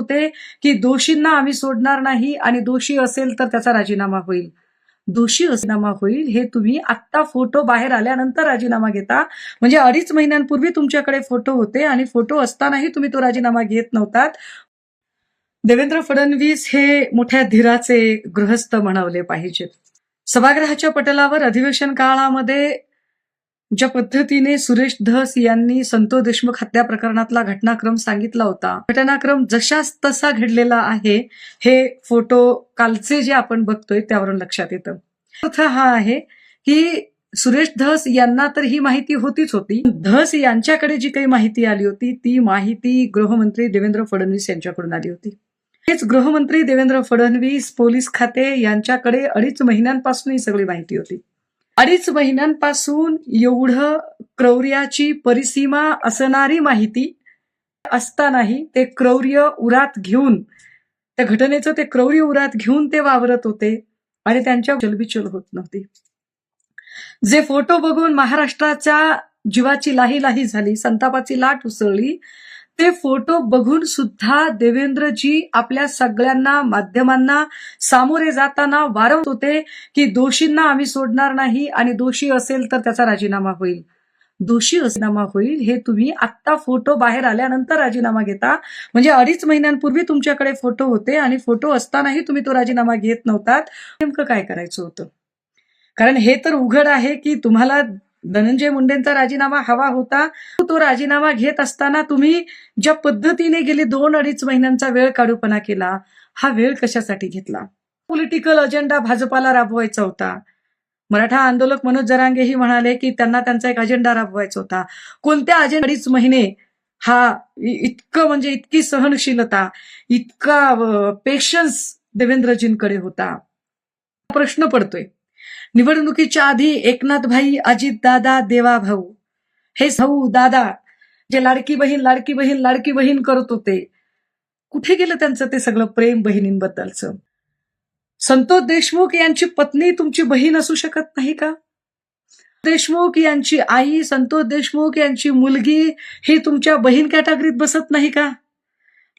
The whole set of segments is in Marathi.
होते की दोषींना आम्ही सोडणार नाही आणि दोषी असेल तर त्याचा राजीनामा होईल. दोषी राजीनामा होईल हे तुम्ही आत्ता फोटो बाहेर आल्यानंतर राजीनामा घेता. म्हणजे अडीच महिन्यांपूर्वी तुमच्याकडे फोटो होते आणि फोटो असतानाही तुम्ही तो राजीनामा घेत नव्हतात. देवेंद्र फडणवीस हे मोठ्या धीराचे गृहस्थ म्हणवले पाहिजेत सभागृहाच्या पटलावर अधिवेशन काळामध्ये ज्या पद्धतीने सुरेश धस यांनी संतोष देशमुख हत्या प्रकरणातला घटनाक्रम सांगितला होता. घटनाक्रम जशाच तसा घडलेला आहे हे फोटो कालचे जे आपण बघतोय त्यावरून लक्षात येतं. अर्थ हा आहे की सुरेश धस यांना तर ही माहिती होतीच होती. धस यांच्याकडे जी काही माहिती आली होती ती माहिती गृहमंत्री देवेंद्र फडणवीस यांच्याकडून आली होती. हेच गृहमंत्री देवेंद्र फडणवीस पोलीस खाते यांच्याकडे अडीच महिन्यांपासून ही सगळी माहिती होती. अडीच महिन्यांपासून एवढं क्रौर्याची परिसीमा असणारी माहिती असतानाही ते क्रौर्य उरात घेऊन त्या घटनेचं ते क्रौर्य उरात घेऊन ते वावरत होते आणि त्यांच्या चलबिचल होत नव्हती. जे फोटो बघून महाराष्ट्राच्या जीवाची लाही लाही झाली संतापाची लाट उसळली ते फोटो बघून सुद्धा देवेंद्रजी आपल्या सगळ्यांना माध्यमांना सामोरे जाताना वारवत होते की दोषींना आम्ही सोडणार नाही आणि दोषी असेल तर त्याचा राजीनामा होईल. दोषी राजीनामा होईल हे तुम्ही आत्ता फोटो बाहेर आल्यानंतर राजीनामा घेता. म्हणजे अडीच महिन्यांपूर्वी तुमच्याकडे फोटो होते आणि फोटो असतानाही तुम्ही तो राजीनामा घेत नव्हतात. नेमकं काय करायचं होतं? कारण हे तर उघड आहे की तुम्हाला धनंजय मुंडेंचा राजीनामा हवा होता. तो राजीनामा घेत असताना तुम्ही ज्या पद्धतीने गेली दोन अडीच महिन्यांचा वेळ काढूपणा केला हा वेळ कशासाठी घेतला? पॉलिटिकल अजेंडा भाजपाला राबवायचा होता. मराठा आंदोलक मनोज जरांगेही म्हणाले की त्यांना त्यांचा एक अजेंडा राबवायचा होता. कोणत्या अजेंडा अडीच महिने हा इतकं म्हणजे इतकी सहनशीलता इतका पेशन्स देवेंद्रजींकडे होता? प्रश्न पडतोय. निवडणुकीच्या आधी एकनाथ भाई अजित दादा देवा भाऊ हे भाऊ दादा जे लाडकी बहीण लाडकी बहीण लाडकी बहीण करत होते. कुठे गेलं त्यांचं ते सगळं प्रेम बहिणींबद्दलचं? संतोष देशमुख यांची पत्नी तुमची बहीण असू शकत नाही का? देशमुख यांची आई संतोष देशमुख यांची मुलगी ही तुमच्या बहीण कॅटेगरीत बसत नाही का?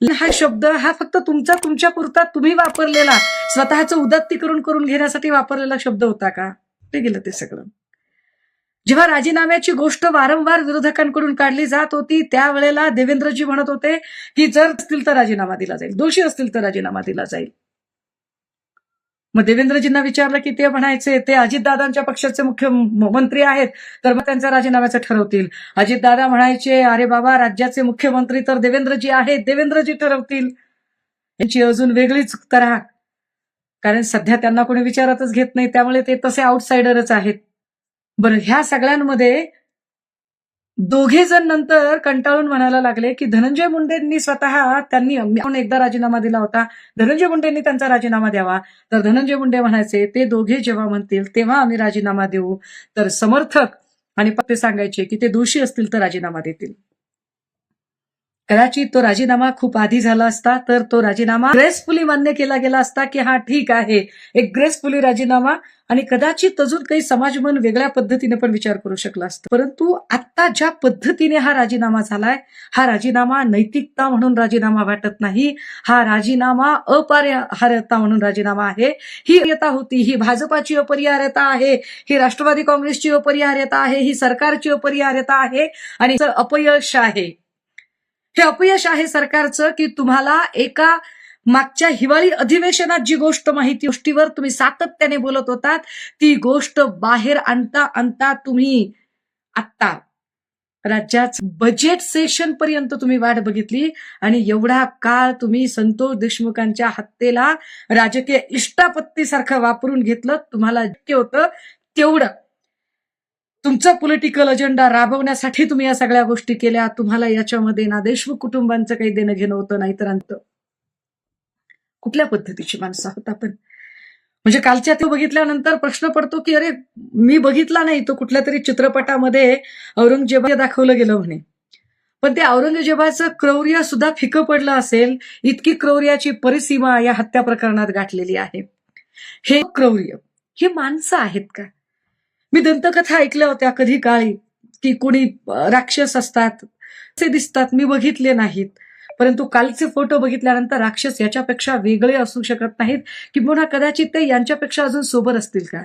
म्हणजे हा शब्द हा फक्त तुमचा तुमच्या पुरता तुम्ही वापरलेला स्वतःचं उदत्तीकरण करून घेण्यासाठी वापरलेला शब्द होता का? ते गेलं ते सगळं. जेव्हा राजीनाम्याची गोष्ट वारंवार विरोधकांकडून काढली जात होती त्यावेळेला देवेंद्रजी म्हणत होते की जर असतील तर राजीनामा दिला जाईल. दोषी असतील तर राजीनामा दिला जाईल. मग देवेंद्रजींना विचारलं की ते म्हणायचे ते अजितदादांच्या पक्षाचे मुख्यमंत्री आहेत तर मग त्यांच्या राजीनाम्याचं ठरवतील. अजितदादा म्हणायचे अरे बाबा राज्याचे मुख्यमंत्री तर देवेंद्रजी आहेत देवेंद्रजी ठरवतील. यांची अजून वेगळीच तऱ्हा. कारण सध्या त्यांना कोणी विचारातच घेत नाही त्यामुळे ते तसे आउटसाइडरच आहेत. बरं ह्या सगळ्यांमध्ये दोघे जण नंतर कंटाळून म्हणायला लागले की धनंजय मुंडेंनी स्वतः त्यांनी एकदा राजीनामा दिला होता. धनंजय मुंडेंनी त्यांचा राजीनामा द्यावा. तर धनंजय मुंडे म्हणायचे ते दोघे जेव्हा म्हणतील तेव्हा आम्ही राजीनामा देऊ. तर समर्थक आणि पत्ते सांगायचे की ते दोषी असतील तर राजीनामा देतील. कदाचित तो राजीनामा खूप आधी झाला असता तर तो राजीनामा ग्रेसफुली मान्य केला गेला असता की हा ठीक आहे एक ग्रेसफुली राजीनामा आणि कदाचित अजून काही समाजमन वेगळ्या पद्धतीने पण विचार करू शकला असतं. परंतु आता ज्या पद्धतीने हा राजीनामा झालाय हा राजीनामा नैतिकता म्हणून राजीनामा वाटत नाही हा राजीनामा अपरिहार्यता म्हणून राजीनामा आहे ही यता होती ही भाजपाची अपरिहार्यता आहे ही राष्ट्रवादी काँग्रेसची अपरिहार्यता आहे ही सरकारची अपरिहार्यता आहे आणि अपयश आहे. हे अपयश आहे सरकारचं की तुम्हाला एका मागच्या हिवाळी अधिवेशनात जी गोष्ट माहिती गोष्टीवर तुम्ही सातत्याने बोलत होतात ती गोष्ट बाहेर आणता आणता तुम्ही आत्ता राज्यात बजेट सेशन पर्यंत तुम्ही वाट बघितली आणि एवढा काळ तुम्ही संतोष देशमुखांच्या हत्येला राजकीय इष्टापत्तीसारखं वापरून घेतलं. तुम्हाला जे होतं तेवढं तुमचा पॉलिटिकल अजेंडा राबवण्यासाठी तुम्ही या सगळ्या गोष्टी केल्या. तुम्हाला याच्यामध्ये ना देशमुख कुटुंबांचं काही देणं घेणं होतं नाहीतर अंत. कुठल्या पद्धतीची माणसं आहोत आपण? म्हणजे कालच्या ते बघितल्यानंतर प्रश्न पडतो की अरे मी बघितला नाही तो कुठल्या तरी चित्रपटामध्ये औरंगजेबा दाखवलं गेलं म्हणे. पण ते औरंगजेबाचं क्रौर्य सुद्धा फिकं पडलं असेल. इतकी क्रौर्याची परिसीमा या हत्या प्रकरणात गाठलेली आहे. हे क्रौर्य. ही माणसं आहेत का? मी दंतकथा ऐकल्या होत्या कधी काळी की कुणी राक्षस असतात असे दिसतात. मी बघितले नाहीत. परंतु कालचे फोटो बघितल्यानंतर राक्षस याच्यापेक्षा वेगळे असू शकत नाहीत किंवा कदाचित ते यांच्यापेक्षा अजून सोबत असतील का?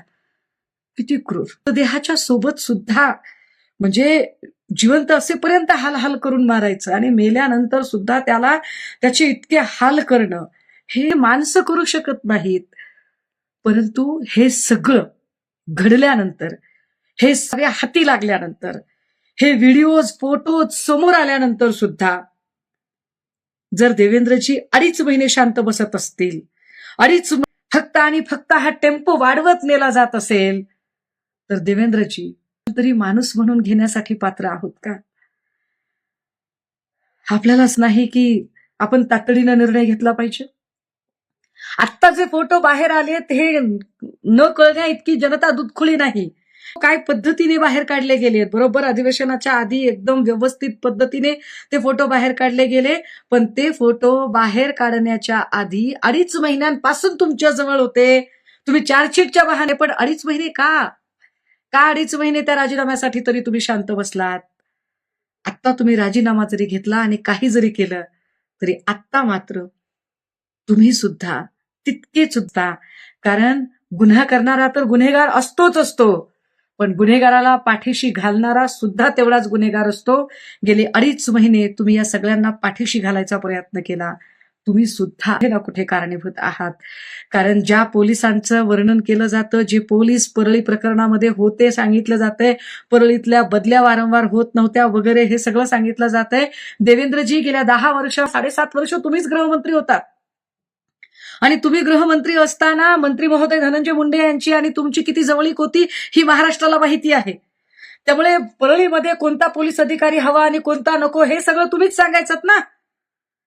किती क्रूर. देहाच्या सोबत सुद्धा म्हणजे जिवंत असेपर्यंत हाल हाल करून मारायचं आणि मेल्यानंतर सुद्धा त्याला त्याचे इतके हाल करणं हे माणसं करू शकत नाहीत. परंतु हे सगळं घडल्यानंतर हे सगळ्या हाती लागल्यानंतर हे व्हिडिओज फोटोज समोर आल्यानंतर सुद्धा जर देवेंद्रजी अडीच महिने शांत बसत असतील अडीच फक्त आणि फक्त हा टेम्पो वाढवत नेला जात असेल तर देवेंद्रजी तरी माणूस म्हणून घेण्यासाठी पात्र आहोत का? आपल्यालाच नाही की आपण तातडीनं निर्णय घेतला पाहिजे? आत्ता जे फोटो बाहेर आलेत हे न कळण्या इतकी जनता दुधखुळी नाही. काय पद्धतीने बाहेर काढले गेले बरोबर अधिवेशनाच्या आधी एकदम व्यवस्थित पद्धतीने ते फोटो बाहेर काढले गेले पण ते फोटो बाहेर काढण्याच्या आधी अडीच महिन्यांपासून तुमच्या जवळ होते. तुम्ही चार्जशीटच्या बहाने पण अडीच महिने का? का अडीच महिने त्या राजीनाम्यासाठी तरी तुम्ही शांत बसलात? आत्ता तुम्ही राजीनामा जरी घेतला आणि काही जरी केलं तरी आत्ता मात्र तुम्ही सुद्धा तितके सुद्धा कारण गुन्हा करणारा तर गुन्हेगार असतोच असतो. पण गुन्हेगाराला पाठीशी घालणारा सुद्धा तेवढाच गुन्हेगार असतो. गेले अडीच महिने तुम्ही या सगळ्यांना पाठीशी घालायचा प्रयत्न केला. तुम्ही सुद्धा ना कुठे कारणीभूत आहात. कारण ज्या पोलिसांचं वर्णन केलं जातं जे पोलीस परळी प्रकरणामध्ये होते सांगितलं जातंय परळीतल्या बदल्या वारंवार होत नव्हत्या वगैरे हे सगळं सांगितलं जातंय. देवेंद्रजी गेल्या दहा वर्ष साडेसात वर्ष तुम्हीच गृहमंत्री होतात. आणि तुम्ही गृहमंत्री असताना मंत्री महोदय धनंजय मुंडे यांची आणि तुमची किती जवळीक होती ही महाराष्ट्राला माहिती आहे. त्यामुळे परळीमध्ये कोणता पोलीस अधिकारी हवा आणि कोणता नको हे सगळं तुम्हीच सांगायचं ना?